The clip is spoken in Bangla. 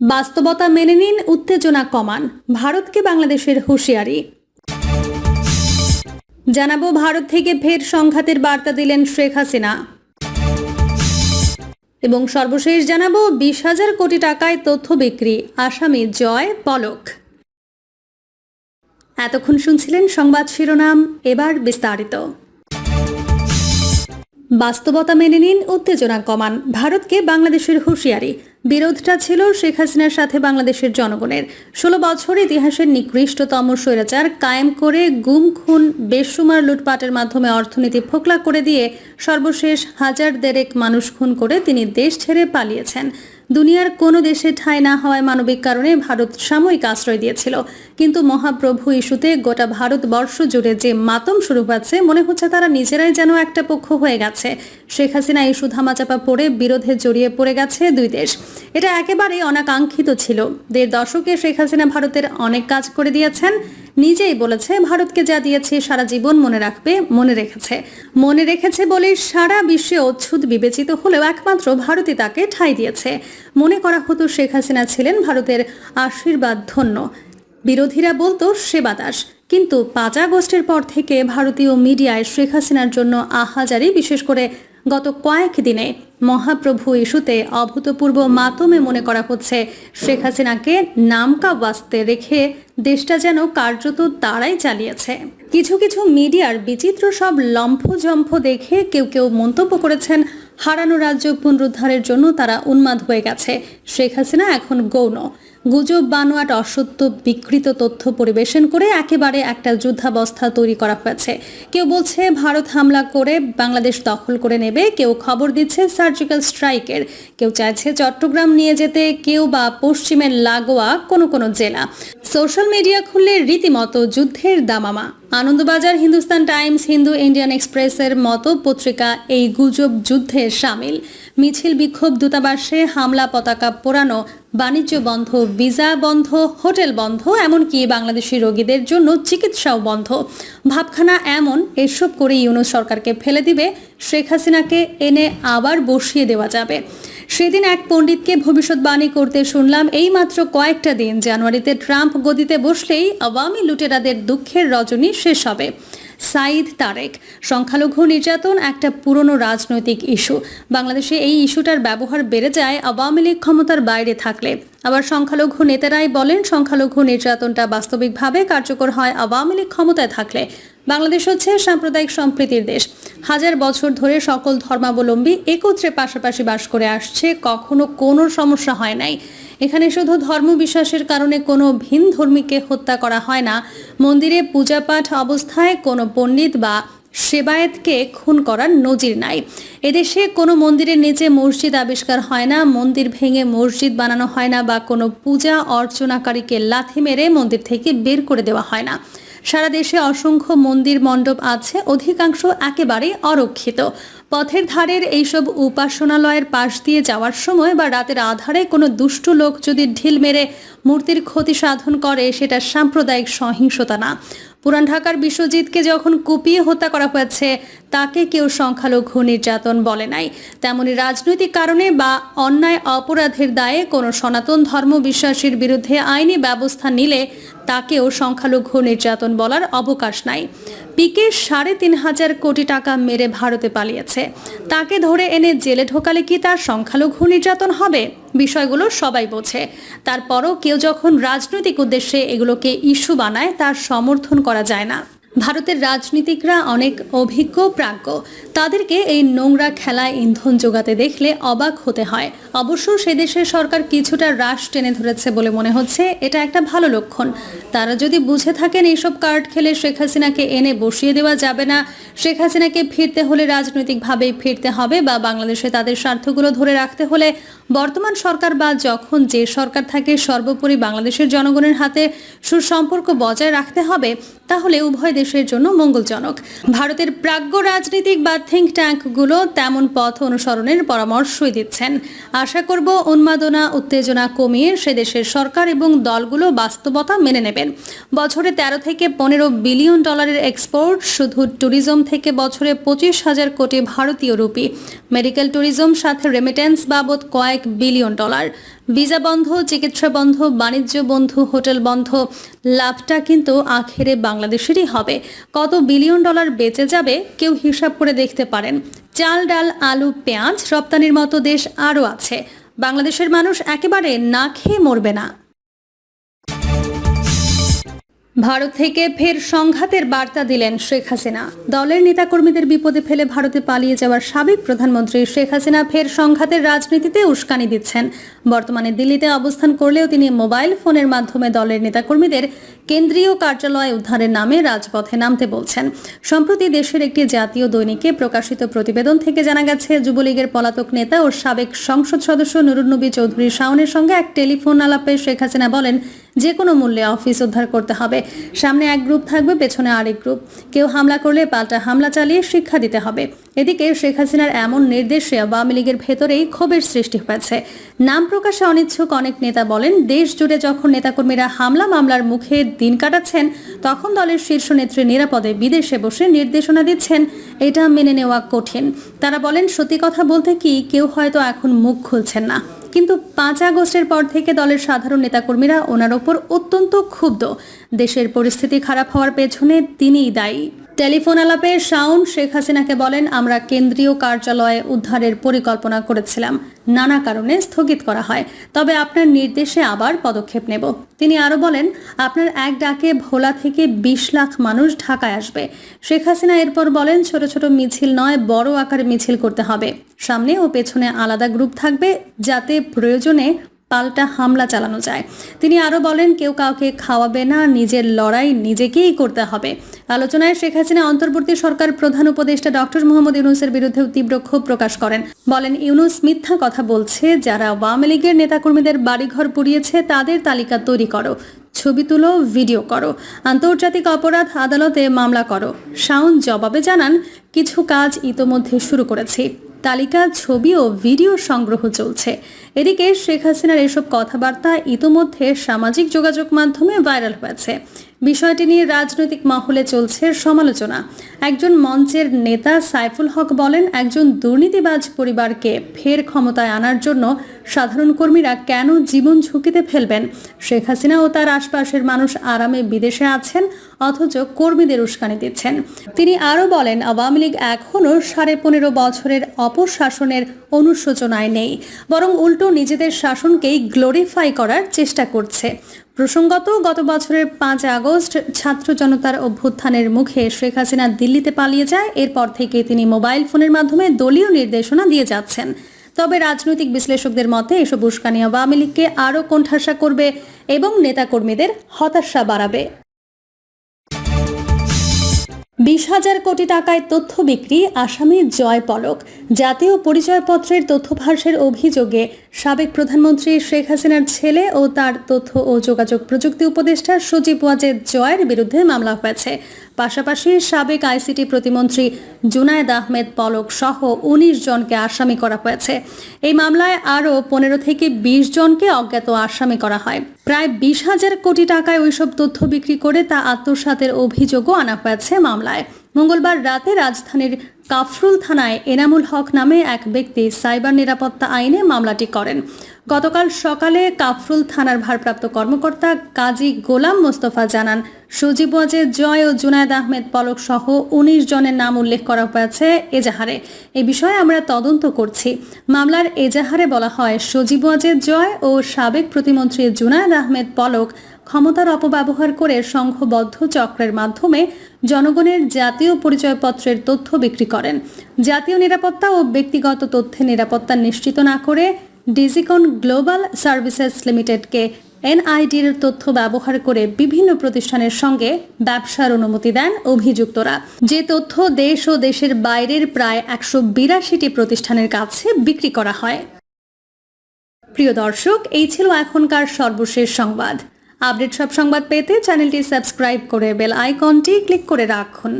বাস্তবতা মেনে নিন, উত্তেজনা কমান। ভারতকে বাংলাদেশের হুঁশিয়ারি। জানাব, ভারত থেকে ফের সংঘাতের বার্তা দিলেন শেখ হাসিনা। এবং সর্বশেষ জানাব, বিশ হাজার কোটি টাকায় তথ্য বিক্রি, আসামি জয় পলক। এতক্ষণ শুনছিলেন সংবাদ শিরোনাম, এবার বিস্তারিত। বাস্তবতা মেনে নিন, উত্তেজনা কমান। ভারতকে বাংলাদেশের হুঁশিয়ারি। বিরোধটা ছিল শেখ হাসিনার সাথে বাংলাদেশের জনগণের। ষোলো বছর ইতিহাসের নিকৃষ্টতম স্বৈরাচার কায়েম করে গুম, খুন বেসুমার লুটপাটের মাধ্যমে অর্থনীতি ফোকলা করে দিয়ে সর্বশেষ হাজার দেড়েক মানুষ খুন করে তিনি দেশ ছেড়ে পালিয়েছেন। দুনিয়ার কোনো দেশে ঠাঁই না হওয়ায় মানবিক কারণে ভারত সাময়িক আশ্রয় দিয়েছিল। কিন্তু মহাপ্রভু ইস্যুতে গোটা ভারতবর্ষ জুড়ে যে মাতম শুরু হয়েছে মনে হচ্ছে তারা নিজেরাই যেন একটা পক্ষ হয়ে গেছে। শেখ হাসিনা ইস্যু ধামাচাপা পড়ে বিরোধে জড়িয়ে পড়ে গেছে দুই দেশ। এটা একেবারেই অনাকাঙ্ক্ষিত ছিল। দেড় দশকে শেখ হাসিনা ভারতের অনেক কাজ করে দিয়েছেন। নিজেই বলেছে, ভারতকে যা দিয়েছে সারা জীবন মনে রাখবে, মনে রেখেছে। মনে রেখেছে বলেই সারা বিশ্বে অচ্ছুত বিবেচিত হলেও একমাত্র ভারতই তাকে ঠাঁই দিয়েছে। মনে করা হতো শেখ হাসিনা ছিলেন ভারতের আশীর্বাদ ধন্য। বিরোধীরা বলতো, সেবা দাস। কিন্তু পাঁচ আগস্টের পর থেকে ভারতীয় মিডিয়ায় শেখ হাসিনার জন্য আহাজারি বিশেষ করে গত কয়েক দিনে মহাপ্রভু ইস্যুতে অভূতপূর্ব মাতমে মনে করা হচ্ছে, শেখ হাসিনাকে নামকা বাস্তে রেখে দেশটা যেন কার্যত তারাই চালিয়েছে। কিছু কিছু মিডিয়ার বিচিত্র সব লম্ফজম্ফ দেখে কেউ কেউ মন্তব্য করেছেন, হারানো রাজ্য পুনরুদ্ধারের জন্য তারা উন্মাদ হয়ে গেছে, শেখ হাসিনা এখন গৌণ। গুজব, বানোয়াট, অসত্য, বিকৃত তথ্য পরিবেশন করে একেবারে একটা যুদ্ধাবস্থা তৈরি করা হয়েছে। কেউ বলছে, ভারত হামলা করে বাংলাদেশ দখল করে নেবে, কেউ খবর দিচ্ছে সার্জিক্যাল স্ট্রাইকের। কেউ চাইছে চট্টগ্রাম নিয়ে যেতে, কেউ বা পশ্চিমের লাগোয়া কোনো কোনো জেলা। সোশ্যাল মিডিয়া খুললে রীতিমতো যুদ্ধের দামামা। আনন্দবাজার, হিন্দুস্তান টাইমস, হিন্দু ইন্ডিয়ান এক্সপ্রেসের মতো পত্রিকা এই গুজব যুদ্ধে সামিল। মিছিল বিক্ষোভ দূতাবাসে হামলা, পতাকা পোড়ানো, বাণিজ্য বন্ধ, ভিসা বন্ধ, হোটেল বন্ধ, এমনকি বাংলাদেশি রোগীদের জন্য চিকিৎসাও বন্ধ। ভাবখানা এমন, এসব করে ইউনুস সরকারকে ফেলে দিবে, শেখ হাসিনাকে এনে আবার বসিয়ে দেওয়া যাবে। সেদিন এক পণ্ডিতকে ভবিষ্যৎবাণী করতে শুনলাম এই মাত্র কয়েকটা দিন, জানুয়ারিতে ট্রাম্প গদিতে বসলেই আওয়ামী লুটেরাদের দুঃখের রজনী শেষ হবে। সাইদ তারেক। সংখ্যালঘু নির্যাতন একটা পুরনো রাজনৈতিক ইস্যু। বাংলাদেশে এই ইস্যুটার ব্যবহার বেড়ে যায় আওয়ামী লীগ ক্ষমতার বাইরে থাকলে। আবার সংখ্যালঘু নেতারাই বলেন, সংখ্যালঘু নির্যাতনটা বাস্তবিকভাবে কার্যকর হয় আওয়ামী লীগ ক্ষমতায় থাকলে। বাংলাদেশ হচ্ছে সাম্প্রদায়িক সম্প্রীতির দেশ। হাজার বছর ধরে সকল ধর্মাবলম্বী একত্রে পাশাপাশি বাস করে আসছে, কখনো কোনো সমস্যা হয় নাই। এখানে শুধু ধর্ম বিশ্বাসের কারণে কোনো ভিন ধর্মীকে হত্যা করা হয় না। মন্দিরে পূজাপাঠ অবস্থায় কোনো পণ্ডিত বা সেবায়েতকে খুন করার নজির নাই। এদেশে কোনো মন্দিরের নিচে মসজিদ আবিষ্কার হয় না, মন্দির ভেঙে মসজিদ বানানো হয় না বা কোনো পূজা অর্চনাকারীকে লাথি মেরে মন্দির থেকে বের করে দেওয়া হয় না। সারা দেশে অসংখ্য মন্দির মণ্ডপ আছে, অধিকাংশ একেবারে অরক্ষিত। পথের ধারের এইসব উপাসনালয়ের পাশ দিয়ে যাওয়ার সময় বা রাতের আধারে কোনো দুষ্ট লোক যদি ঢিল মেরে মূর্তির ক্ষতি সাধন করে, সেটা সাম্প্রদায়িক সহিংসতা না। পুরান ঢাকার বিশ্বজিৎকে যখন কুপিয়ে হত্যা করা হয়েছে, তাকে কেউ সংখ্যালঘু নির্যাতন বলে নাই। তেমনি রাজনৈতিক কারণে বা অন্যায় অপরাধের দায়ে কোনো সনাতন ধর্ম বিশ্বাসীর বিরুদ্ধে আইনি ব্যবস্থা নিলে তাকেও সংখ্যালঘু নির্যাতন বলার অবকাশ নাই। পিকে সাড়ে তিন হাজার কোটি টাকা মেরে ভারতে পালিয়েছে। তাকে ধরে এনে জেলে ঢোকালে কি তার সংখ্যালঘু নির্যাতন হবে? বিষয়গুলো সবাই বোঝে। তারপরও কেউ যখন রাজনৈতিক উদ্দেশ্যে এগুলোকে ইস্যু বানায়, তার সমর্থন করা যায় না। ভারতের রাজনীতিকরা অনেক অভিজ্ঞ, প্রাজ্ঞ। তাদেরকে এই নোংরা খেলায় ইন্ধন যোগাতে দেখলে অবাক হতে হয়। অবশ্য সে দেশের সরকার কিছুটা হ্রাস টেনে ধরেছে বলে মনে হচ্ছে, এটা একটা ভালো লক্ষণ। তারা যদি বুঝে থাকেন এইসব কার্ড খেলে শেখ হাসিনাকে এনে বসিয়ে দেওয়া যাবে না, শেখ হাসিনাকে ফিরতে হলে রাজনৈতিকভাবেই ফিরতে হবে বা বাংলাদেশে তাদের স্বার্থগুলো ধরে রাখতে হলে বর্তমান সরকার বা যখন যে সরকার থাকে সর্বোপরি বাংলাদেশের জনগণের হাতে সুসম্পর্ক বজায় রাখতে হবে, তাহলে উভয় দেশের জন্য মঙ্গলজনক। ভারতের প্রাজ্ঞ রাজনীতিক বা থিঙ্ক ট্যাঙ্কগুলো তেমন পথ অনুসরণের পরামর্শই দিচ্ছেন। আশা করব উন্মাদনা, উত্তেজনা কমিয়ে সে দেশের সরকার এবং দলগুলো বাস্তবতা মেনে নেবেন। বছরে ১৩ থেকে পনেরো বিলিয়ন ডলারের এক্সপোর্ট শুধু ট্যুরিজম থেকে বছরে পঁচিশ হাজার কোটি ভারতীয় রুপি। মেডিকেল ট্যুরিজম সাথে রেমিটেন্স বাবদ কয়েক বিলিয়ন ডলার। ভিসা বন্ধ, চিকিৎসা বন্ধ, বাণিজ্য বন্ধ, হোটেল বন্ধ, লাভটা কিন্তু আখেরে বাংলাদেশেরই হবে। কত বিলিয়ন ডলার বেঁচে যাবে কেউ হিসাব করে দেখতে পারেন। চাল, ডাল, আলু, পেঁয়াজ রপ্তানির মতো দেশ আরও আছে। বাংলাদেশের মানুষ একেবারে না খেয়ে মরবে না। ভারত থেকে ফের সংঘাতের বার্তা দিলেন শেখ হাসিনা। দলের নেতাকর্মীদের বিপদে ফেলে ভারতে পালিয়ে যাওয়ার সাবেক প্রধানমন্ত্রী শেখ হাসিনা ফের সংঘাতের রাজনীতিতে উস্কানি দিচ্ছেন। বর্তমানে দিল্লিতে অবস্থান করলেও তিনি মোবাইল ফোনের মাধ্যমে দলের নেতাকর্মীদের কেন্দ্রীয় কার্যালয় উদ্ধারের নামে রাজপথে নামতে বলছেন। সম্প্রতি দেশের একটি জাতীয় দৈনিকে প্রকাশিত প্রতিবেদন থেকে জানা গেছে, যুবলীগের পলাতক নেতা ও সাবেক সংসদ সদস্য নুরুন্নবী চৌধুরী শাওনের সঙ্গে এক টেলিফোন আলাপে শেখ হাসিনা বলেন যে কোনো মূল্যে অফিস উদ্ধার করতে হবে। সামনে এক গ্রুপ থাকবে, পেছনে আরেক গ্রুপ। কেউ হামলা করলে পাল্টা হামলা চালিয়ে শিক্ষা দিতে হবে। এদিকে শেখ হাসিনার এমন নির্দেশে আওয়ামী লীগের ভেতরেই ক্ষোভের সৃষ্টি হয়েছে। নাম প্রকাশে অনিচ্ছুক অনেক নেতা বলেন দেশ জুড়ে যখন নেতাকর্মীরা হামলা মামলার মুখে দিন কাটাচ্ছেন, তখন দলের শীর্ষ নেত্রী নিরাপদে বিদেশে বসে নির্দেশনা দিচ্ছেন। এটা মেনে নেওয়া কঠিন। তারা বলেন, সত্যি কথা বলতে কি, কেউ হয়তো এখন মুখ খুলছেন না। কিন্তু পাঁচ আগস্টের পর থেকে দলের সাধারণ নেতাকর্মীরা ওনার ওপর অত্যন্ত ক্ষুব্ধ। দেশের পরিস্থিতি খারাপ হওয়ার পেছনে তিনিই দায়ী। টেলিফোন আলাপে শাওন শেখ হাসিনাকে বলেন, আমরা কেন্দ্রীয় কার্যালয়ে উদ্ধারের পরিকল্পনা করেছিলাম। নানা কারণে স্থগিত করা হয়। তবে আপনার নির্দেশে আবার পদক্ষেপ নেব। তিনি আরও বলেন, আপনার এক ডাকে ভোলা থেকে বিশ লাখ মানুষ ঢাকায় আসবে। শেখ হাসিনা এরপর বলেন, ছোট ছোট মিছিল নয়, বড় আকারে মিছিল করতে হবে। সামনে ও পেছনে আলাদা গ্রুপ থাকবে, যাতে প্রয়োজনে পাল্টা হামলা চালানো যায়। তিনি আরও বলেন, কেউ কাউকে খাওয়াবে না, নিজের লড়াই নিজেকেই করতে হবে। আলোচনায় শেখ হাসিনা অন্তর্বর্তী সরকার প্রধান উপদেষ্টা ডক্টর মোহাম্মদ ইউনুসের বিরুদ্ধেও তীব্র ক্ষোভ প্রকাশ করেন। বলেন, ইউনুস মিথ্যা কথা বলছে, যারা আওয়ামী লীগের নেতাকর্মীদের বাড়িঘর পুড়িয়েছে, তাদের তালিকা তৈরি করো, ছবি তুলো, ভিডিও করো, আন্তর্জাতিক অপরাধ আদালতে মামলা করো। শাউন জবাবে জানান, কিছু কাজ ইতোমধ্যে শুরু করেছি। তালিকা, ছবি ও ভিডিও সংগ্রহ চলছে। এদিকে শেখ হাসিনার এসব কথাবার্তা ইতোমধ্যে সামাজিক যোগাযোগ মাধ্যমে ভাইরাল হয়েছে। বিষয়টি নিয়ে রাজনৈতিক মহলে চলছে সমালোচনা। একজন মঞ্চের নেতা সাইফুল হক বলেন, একজন দুর্নীতিবাজ পরিবারকে ফের ক্ষমতায় আনার জন্য সাধারণ কর্মীরা কেন জীবন ঝুঁকিতে ফেলবেন? শেখ হাসিনা ও তার আশপাশের মানুষ আরামে বিদেশে আছেন, অথচ কর্মীদের উস্কানি দিচ্ছেন। তিনি আরও বলেন, আওয়ামী লীগ এখনও সাড়ে পনেরো বছরের অপশাসনের অনুশোচনায় নেই, বরং উল্টো নিজেদের শাসনকেই গ্লোরিফাই করার চেষ্টা করছে। প্রসঙ্গত, গত বছরের পাঁচ আগস্ট ছাত্র জনতার অভ্যুত্থানের মুখে শেখ হাসিনা দিল্লিতে পালিয়ে যায়। এরপর থেকে তিনি মোবাইল ফোনের মাধ্যমে দলীয় নির্দেশনা দিয়ে যাচ্ছেন। তবে রাজনৈতিক বিশ্লেষকদের মতে, এসব উস্কানি আওয়ামী লীগকে আরও কোণঠাসা করবে এবং নেতাকর্মীদের হতাশা বাড়াবে। বিশ হাজার কোটি টাকায় তথ্য বিক্রি আসামি জয় পলক। জাতীয় পরিচয়পত্রের তথ্যভাসের অভিযোগে সাবেক প্রধানমন্ত্রী শেখ হাসিনার ছেলে ও তার তথ্য ও যোগাযোগ প্রযুক্তি উপদেষ্টা সজীব ওয়াজেদ জয়ের বিরুদ্ধে মামলা হয়েছে। পাশাপাশি সাবেক আইসিটি প্রতিমন্ত্রী জুনায়েদ আহমেদ পলক সহ উনিশ জনকে আসামি করা হয়েছে। এই মামলায় আরও পনেরো থেকে বিশ জনকে অজ্ঞাত আসামি করা হয়। প্রায় বিশ হাজার কোটি টাকায় ওইসব তথ্য বিক্রি করে তা আত্মসাতের অভিযোগও আনা হয়েছে মামলায়। মঙ্গলবার রাতে রাজধানীর কাফরুল থানায় এনামুল হক নামে এক ব্যক্তি সাইবার নিরাপত্তা আইনে মামলাটি করেন। গতকাল সকালে কাফরুল থানার ভারপ্রাপ্ত কর্মকর্তা কাজী গোলাম মোস্তফা জানান, সজীব ওয়াজেদ, জয় ও জুনায়দ আহমেদ পলক সহ উনিশ জনের নাম উল্লেখ করা হয়েছে এজাহারে। এ বিষয়ে আমরা তদন্ত করছি। মামলার এজাহারে বলা হয়, সজীব ওয়াজেদ, জয় ও সাবেক প্রতিমন্ত্রী জুনায়দ আহমেদ পলক ক্ষমতার অপব্যবহার করে সংঘবদ্ধ চক্রের মাধ্যমে জনগণের জাতীয় পরিচয়পত্রের তথ্য বিক্রি করেন। জাতীয় নিরাপত্তা ও ব্যক্তিগত তথ্যের নিরাপত্তা নিশ্চিত না করে ডিজিকন গ্লোবাল সার্ভিসেস লিমিটেডকে এনআইডির তথ্য ব্যবহার করে বিভিন্ন প্রতিষ্ঠানের সঙ্গে ব্যবসার অনুমতি দেন অভিযুক্তরা। যে তথ্য দেশ ও দেশের বাইরের প্রায় একশো বিরাশিটি প্রতিষ্ঠানের কাছে বিক্রি করা হয়। প্রিয় দর্শক, এই ছিল এখনকার সর্বশেষ সংবাদ। আপডেট সব সংবাদ পেতে চ্যানেলটি সাবস্ক্রাইব করে বেল আইকনটি ক্লিক করে রাখুন।